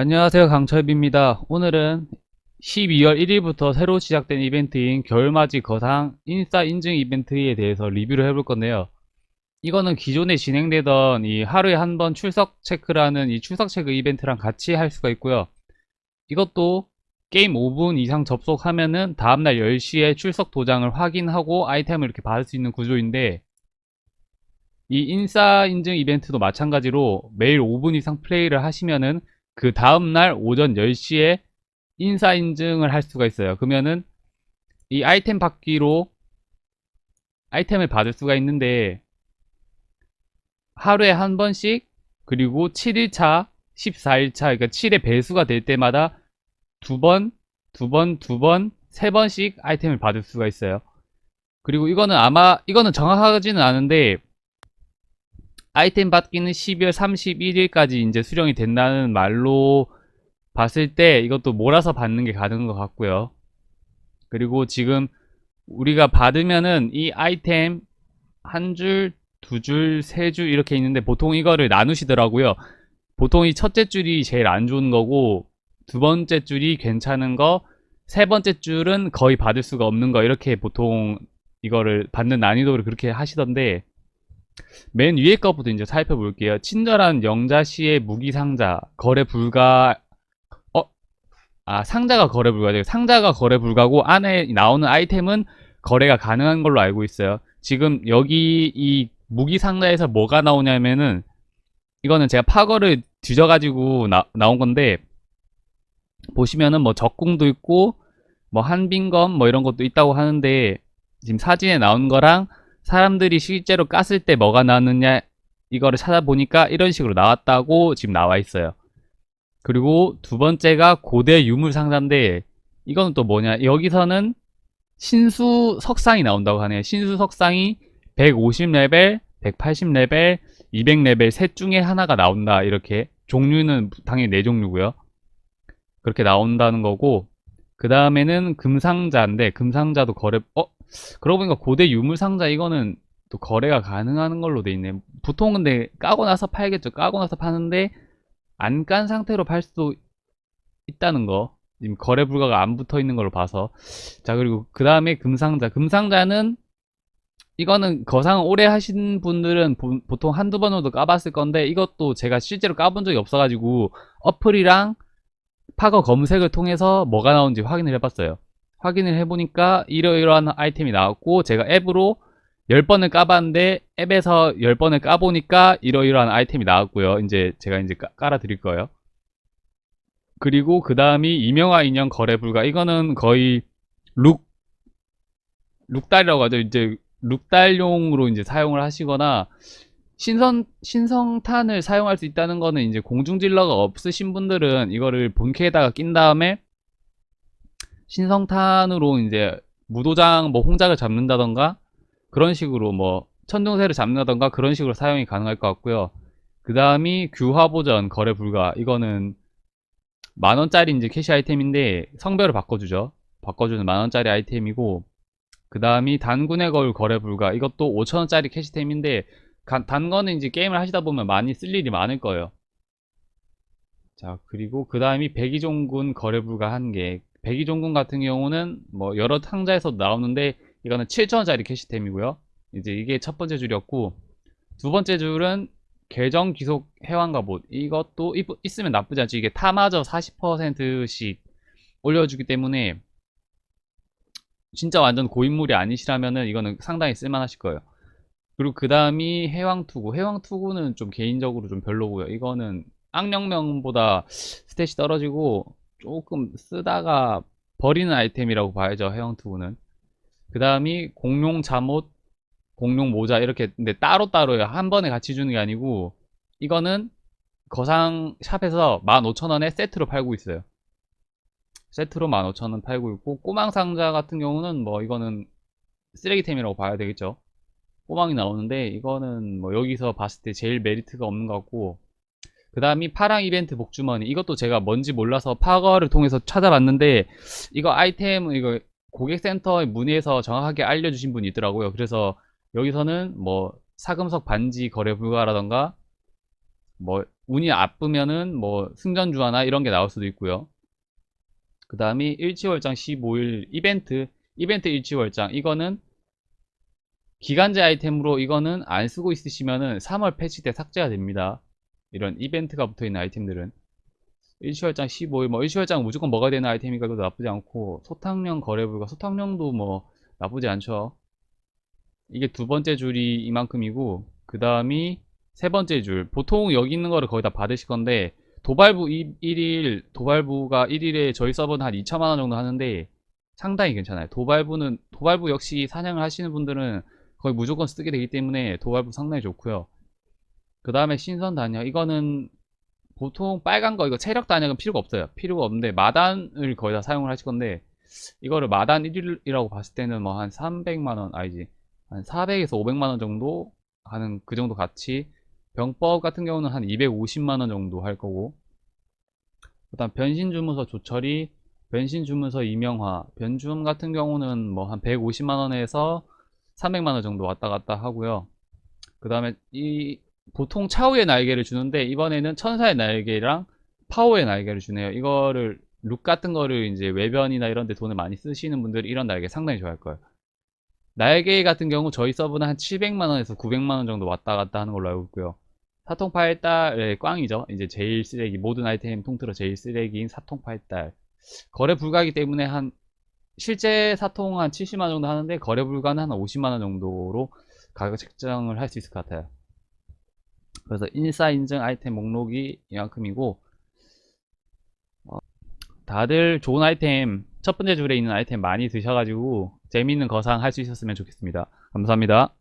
안녕하세요 강철비입니다. 오늘은 12월 1일부터 새로 시작된 이벤트인 겨울맞이 거상 인싸 인증 이벤트에 대해서 리뷰를 해볼 건데요. 이거는 기존에 진행되던 이 하루에 한 번 출석 체크라는 이 출석 체크 이벤트랑 같이 할 수가 있고요. 이것도 게임 5분 이상 접속하면은 다음날 10시에 출석 도장을 확인하고 아이템을 이렇게 받을 수 있는 구조인데 이 인싸 인증 이벤트도 마찬가지로 매일 5분 이상 플레이를 하시면은 그 다음날 오전 10시에 인사 인증을 할 수가 있어요. 그러면은 이 아이템 받기로 아이템을 받을 수가 있는데 하루에 한 번씩 그리고 7일차, 14일차 그러니까 7의 배수가 될 때마다 두 번, 두 번, 두 번, 세 번씩 아이템을 받을 수가 있어요. 그리고 이거는 아마 이거는 정확하지는 않은데 아이템 받기는 12월 31일까지 이제 수령이 된다는 말로 봤을 때 이것도 몰아서 받는 게 가능한 것 같고요. 그리고 지금 우리가 받으면은 이 아이템 한 줄, 두 줄, 세 줄 이렇게 있는데 보통 이거를 나누시더라고요. 보통 이 첫째 줄이 제일 안 좋은 거고 두 번째 줄이 괜찮은 거, 세 번째 줄은 거의 받을 수가 없는 거 이렇게 보통 이거를 받는 난이도를 그렇게 하시던데 맨 위에 것부터 이제 살펴볼게요. 친절한 영자씨의 무기 상자 거래 불가 어? 아 상자가 거래 불가죠. 상자가 거래 불가고 안에 나오는 아이템은 거래가 가능한 걸로 알고 있어요. 지금 여기 이 무기 상자에서 뭐가 나오냐면은 이거는 제가 파거를 뒤져가지고 나, 나온 건데 보시면은 뭐 적궁도 있고 뭐 한빈검 뭐 이런 것도 있다고 하는데 지금 사진에 나온 거랑 사람들이 실제로 깠을 때 뭐가 나왔느냐 이거를 찾아보니까 이런 식으로 나왔다고 지금 나와 있어요. 그리고 두 번째가 고대 유물 상자인데 이거는 또 뭐냐 여기서는 신수 석상이 나온다고 하네요. 신수 석상이 150레벨, 180레벨, 200레벨 셋 중에 하나가 나온다 이렇게 종류는 당연히 네 종류고요. 그렇게 나온다는 거고 그 다음에는 금상자인데 금상자도 거래 어 그러고 보니까 고대 유물 상자 이거는 또 거래가 가능한 걸로 돼 있네. 보통 근데 까고 나서 팔겠죠. 까고 나서 파는데 안 깐 상태로 팔 수도 있다는 거. 지금 거래 불가가 안 붙어 있는 걸로 봐서. 자, 그리고 그 다음에 금상자. 금상자는 이거는 거상 오래 하신 분들은 보, 보통 한두 번 정도 까봤을 건데 이것도 제가 실제로 까본 적이 없어가지고 어플이랑 파거 검색을 통해서 뭐가 나오는지 확인을 해봤어요. 확인을 해보니까 이러이러한 아이템이 나왔고 제가 앱으로 10번을 까봤는데 앱에서 10번을 까보니까 이러이러한 아이템이 나왔고요. 이제 제가 이제 까, 깔아 드릴 거예요. 그리고 그 다음이 이명화 인형 거래 불가. 이거는 거의 룩 룩달이라고 하죠. 이제 룩달용으로 이제 사용을 하시거나 신선 신성탄을 사용할 수 있다는 거는 이제 공중질러가 없으신 분들은 이거를 본캐에다가 낀 다음에 신성탄으로 이제 무도장 뭐 홍작을 잡는다던가 그런 식으로 뭐 천둥새를 잡는다던가 그런 식으로 사용이 가능할 것 같고요. 그 다음이 규화보전 거래 불가 이거는 만원짜리 이제 캐시 아이템인데 성별을 바꿔주죠. 바꿔주는 만원짜리 아이템이고 그 다음이 단군의 거울 거래 불가 이것도 5천원짜리 캐시템인데 가- 단거는 이제 게임을 하시다 보면 많이 쓸 일이 많을 거예요. 자 그리고 그 다음이 백이종군 거래 불가 한개 백이종군 같은 경우는 뭐 여러 상자에서 나오는데 이거는 7천원짜리 캐시템이고요. 이제 이게 첫 번째 줄이었고 두 번째 줄은 계정 기속 갑옷 이것도 있, 있으면 나쁘지 않죠. 이게 타마저 40%씩 올려주기 때문에 진짜 완전 고인물이 아니시라면은 이거는 상당히 쓸만하실 거예요. 그리고 그 다음이 해왕투구. 해왕투구는 좀 개인적으로 좀 별로고요. 이거는 악령명보다 스탯이 떨어지고 조금 쓰다가 버리는 아이템이라고 봐야죠. 해왕투구는. 그 다음이 공룡 잠옷, 공룡 모자 이렇게 근데 따로따로요. 한 번에 같이 주는 게 아니고 이거는 거상 샵에서 15,000원에 세트로 팔고 있어요. 세트로 15,000원 팔고 있고 꼬망 상자 같은 경우는 뭐 이거는 쓰레기템이라고 봐야 되겠죠. 꼬망이 나오는데 이거는 뭐 여기서 봤을 때 제일 메리트가 없는 것 같고 그 다음이 파랑 이벤트 복주머니 이것도 제가 뭔지 몰라서 파거를 통해서 찾아봤는데 이거 아이템 이거 고객센터에 문의해서 정확하게 알려주신 분이 있더라고요. 그래서 여기서는 뭐 사금석 반지 거래 불가라던가 뭐 운이 나쁘면은 뭐 승전주화나 이런 게 나올 수도 있고요. 그 다음이 일치월장 15일 이벤트 이벤트 일치월장 이거는 기간제 아이템으로 이거는 안 쓰고 있으시면은 3월 패치 때 삭제가 됩니다. 이런 이벤트가 붙어 있는 아이템들은 일시월장 15일 뭐 일시월장 무조건 먹어야 되는 아이템이니까 그것도 나쁘지 않고 소탕령 거래불가 소탕령도 뭐 나쁘지 않죠. 이게 두 번째 줄이 이만큼이고 그 다음이 세 번째 줄. 보통 여기 있는 거를 거의 다 받으실 건데 도발부 1일 도발부가 1일에 저희 서버는 한 2천만원 정도 하는데 상당히 괜찮아요. 도발부는 도발부 역시 사냥을 하시는 분들은 거의 무조건 쓰게 되기 때문에 도발부 상당히 좋고요 그 다음에 신선 단역 이거는 보통 빨간 거 이거 체력 단역은 필요가 없어요. 필요가 없는데 마단을 거의 다 사용을 하실 건데 이거를 마단 1일이라고 봤을 때는 뭐 한 300만원 아니지. 한 400에서 500만원 정도 하는 그 정도 가치 병법 같은 경우는 한 250만원 정도 할 거고. 그 다음 변신 주문서 조처리 변신 주문서 이명화. 변줌 같은 경우는 뭐 한 150만원에서 300만원 정도 왔다 갔다 하고요. 그 다음에 이 보통 차우의 날개를 주는데 이번에는 천사의 날개랑 파워의 날개를 주네요 이거를 룩 같은 거를 이제 외변이나 이런 데 돈을 많이 쓰시는 분들이 이런 날개 상당히 좋아할 거예요 날개 같은 경우 저희 서브는 한 700만원에서 900만원 정도 왔다 갔다 하는 걸로 알고 있고요. 사통팔달의 꽝이죠. 이제 제일 쓰레기, 모든 아이템 통틀어 제일 쓰레기인 사통팔달. 거래 불가이기 때문에 한, 실제 사통 한 70만원 정도 하는데 거래 불가는 한 50만원 정도로 가격 책정을 할 수 있을 것 같아요. 그래서 인사 인증 아이템 목록이 이만큼이고, 어, 다들 좋은 아이템, 첫 번째 줄에 있는 아이템 많이 드셔가지고 재미있는 거상 할 수 있었으면 좋겠습니다. 감사합니다.